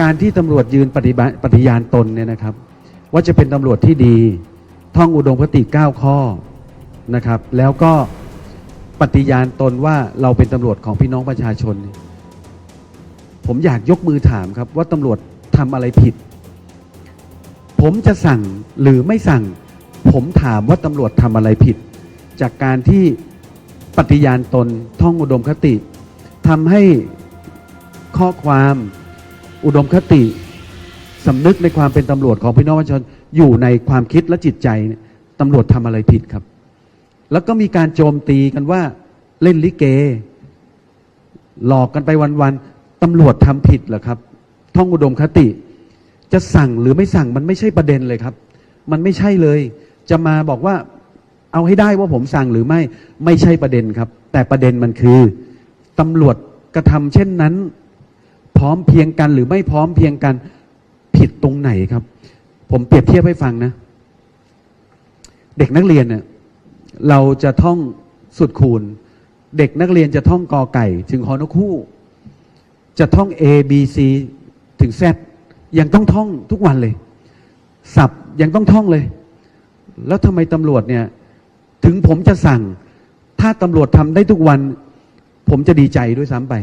การที่ตำรวจยืนปฏิบัติปฏิญาณตนเนี่ยนะครับ ว่าจะเป็นตำรวจที่ดี ท่องอุดมคติ 9 ข้อนะครับ แล้วก็ปฏิญาณตนว่าเราเป็นตำรวจของพี่น้องประชาชน ผมอยากยกมือถามครับว่าตำรวจทำอะไรผิด ผมจะสั่งหรือไม่สั่ง ผมถามว่าตำรวจทำอะไรผิด จากการที่ปฏิญาณตนท่องอุดมคติทำให้ข้อความ อุดมคติสำนึกในความเป็นตำรวจของพี่น้องประชาชนอยู่ในความคิดและจิตใจตำรวจทำอะไรผิดครับ แล้วก็มีการโจมตีกันว่าเล่นลิเก หลอกกันไปวันๆตำรวจทำผิดเหรอครับ ท่องอุดมคติ จะสั่งหรือไม่สั่งมันไม่ใช่ประเด็นเลยครับ มันไม่ใช่เลย จะมาบอกว่าเอาให้ได้ว่าผมสั่งหรือไม่ไม่ใช่ประเด็นครับ แต่ประเด็นมันคือตำรวจกระทำเช่นนั้น พร้อมเพียงกันหรือไม่พร้อมเพียงกันผิดตรงไหนครับ ผมเปรียบเทียบให้ฟังนะ เด็กนักเรียนเนี่ยเราจะท่องสุดคูณ เด็กนักเรียนจะท่องกอไก่ ถึงฮอนกคู่ จะท่อง A B C ถึง Z ยังต้องท่องทุกวันเลย สับยังต้องท่องเลย แล้วทำไมตำรวจเนี่ย ถึงผมจะสั่ง ถ้าตำรวจทำได้ทุกวัน ผมจะดีใจด้วยซ้ำไป